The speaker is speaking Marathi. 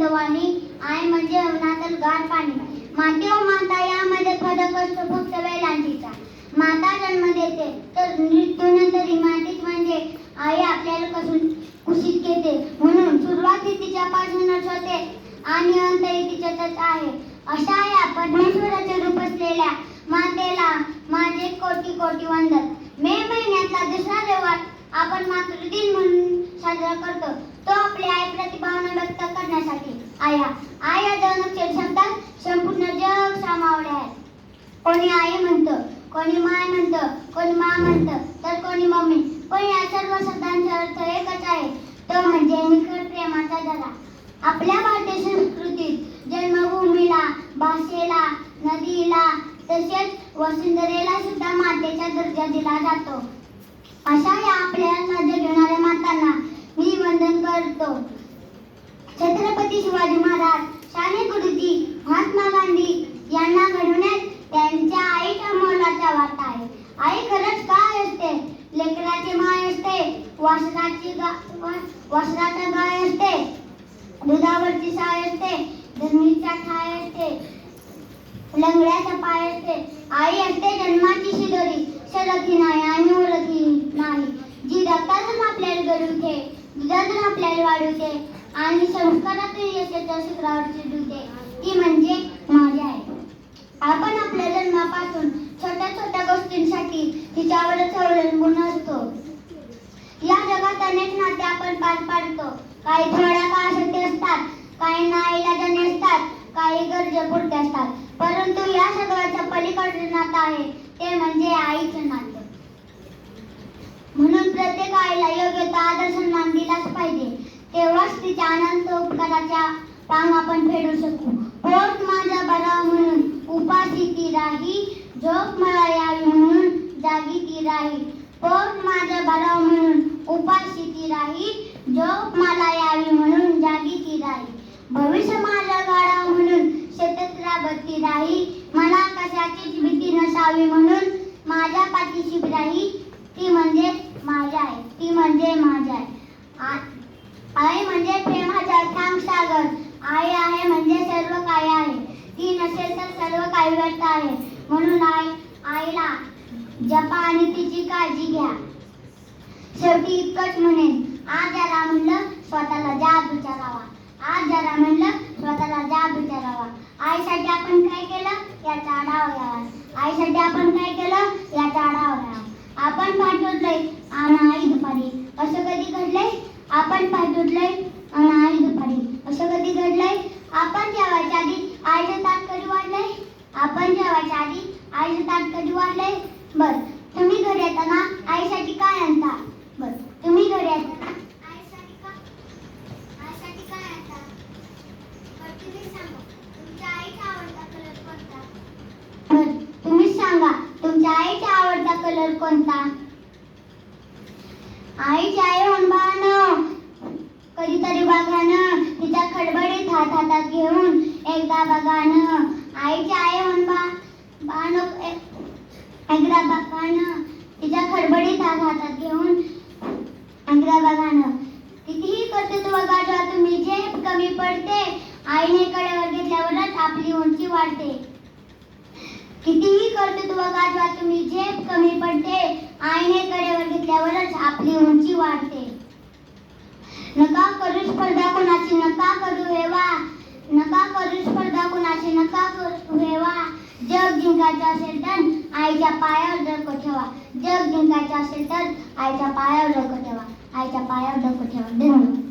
शांतवाणी आई म्हणजे अवनातल गार पाणी. माती व माता यामध्ये फरक असतो फक्त वेलांटीचा माता जन्म देते तर मृत्यूनंतर ही मातीच म्हणजे आई आपल्याला कसून कुशीत घेते. म्हणून सुरुवाती तिच्यापासूनच होते आणि अंतही तिच्यातच आहे. अशा या परमेश्वराचे रूप असलेल्या मातेला माझे कोटी कोटी वंदन. मे महिन्यातला दुसरा रविवार आपण मातृदिन म्हणून साजरा करतो तो आपली आई प्रतिभावना व्यक्त आया. आया आई दोन अक्षर शब्दात संपूर्ण जग सामावले आहे कोणी आई म्हणतं कोणी माय म्हणतं कोणी मा म्हणतं तर कोणी मम्मी. पण या सर्व शब्दांचा अर्थ एकच आहे. तो म्हणजे निखळ प्रेमाचा जरा आपल्या भारतीय संस्कृतीत जन्मभूमीला भाषेला नदीला तसेच वसुंधरेला सुद्धा मातेचा दर्जा दिला जातो. अशा या आपल्या नजर घेणाऱ्या मातांना मी वंदन करतो. छत्रपती शिवाजी महाराज शाने गुरुजी महात्मा गांधी यांना घडवण्यात त्यांच्या आई मोलाचा वाटा आहे. आई खरंच काय असते? लेकराची माय असते वासराची गा वासराचा गाय असते दुधावरची साय असते जमिनीचा ठाय असते लंगड्याचा पाय असते. आई असते जन्माची शिदोरी शरथी नाही आणि ओळखी नाही. जी रक्तातून आपल्याला घडवते दुधातून आपल्याला वाढवते आणि संस्कारातून यशाच्या शिखरावरची चिडवते ती म्हणजे माझी आहे आपण आपल्या जन्मापासून छोट्या छोट्या गोष्टींसाठी तिच्यावरच अवलंबून असतो या जगात अनेक नाते आपण पार पाडतो. काही थोड्या काळासाठी असतात काही नाईलाजाने असतात काही गरजेपुरते असतात. परंतु या सगळ्याच्या पलीकडचे नातं आहे ते म्हणजे आईचं नातं. म्हणून प्रत्येक आईला योग्य तो आदर सन्मान दिलाच पाहिजे. तेव्हाच तिच्या अनंत उपकाराच्या पांग आपण फेडू शकू. पोट माझा बरा म्हणून उपाशी ती राही झोप मला यावी म्हणून जागी ती राही. पोट माझा बरा म्हणून उपाशी ती राही झोप मला यावी म्हणून जागी ती राही. भविष्य माझा गाडा म्हणून शेतात राबती राही. मला कशाचीच भीती नसावी म्हणून माझ्या पाठीशी राही. ती म्हणजे माझ्या आहे ती म्हणजे माझ्या आहे आ- आई म्हणजे प्रेमाचा थांग सागर आई आहे म्हणजे सर्व काही आहे ती नसेल तर सर्व काही व्यर्थ आहे. म्हणून आई आईला जपा आणि तिची काळजी घ्या. शेवटी इतकंच म्हणेन आज जरा म्हणलं स्वतःला जाब विचारावा आज जरा म्हणलं स्वतःला जाब विचारावा आईसाठी आपण काय केलं? याचा आढावा घ्यावा. आईसाठी आपण काय केलं? याचा आढावा घ्यावा. आपण पाय आणि आई दुपारी. असं कधी घडलंय? आपण पाय धुतलंय आणि आई दुपारी असं कधी घडलंय आपण जेवायच्या आधी आईचं ताट कधी वाढलंय आपण जेवायच्या आधी आईचं ताट कधी वाढलंय बर तुम्ही घरी येताना आईसाठी काय आणता बर तुम्ही घरी येताना आईसाठी का आईसाठी काय आणता बर तुम्ही सांगा तुमच्या आईचा आवडता कलर कोणता बर तुम्हीच सांगा तुमच्या आईचा आवडता कलर कोणता? आई जाय अंबान कधीतरी बघान तिच्या खडबडीत हात हातात घेऊन एकदा बघान. आईची आई अंबा बाण एकदा बघान. तिच्या खडबडीत हात हातात घेऊन एकदा बघान कितीही करते तू बघा जेव्हा तुम्ही जे कमी पडते आईने कडेवर घेतल्यावरच आपली उंची वाढते कितीही करते तू बघा जेव्हा तुम्ही झेप कमी पडते. आईने कडेवर घेतल्यावरच आपली उंची वाढते. नका करू स्पर्धा कोणाची नका करू हेवा. नका करू स्पर्धा कोणाची नका करू हेवा. जग जिंकायचं असेल तर आईच्या पायावर डोकं ठेवा. जग जिंकायचं असेल तर आईच्या पायावर डोकं ठेवा. आईच्या पायावर डोकं ठेवा. धन्यवाद.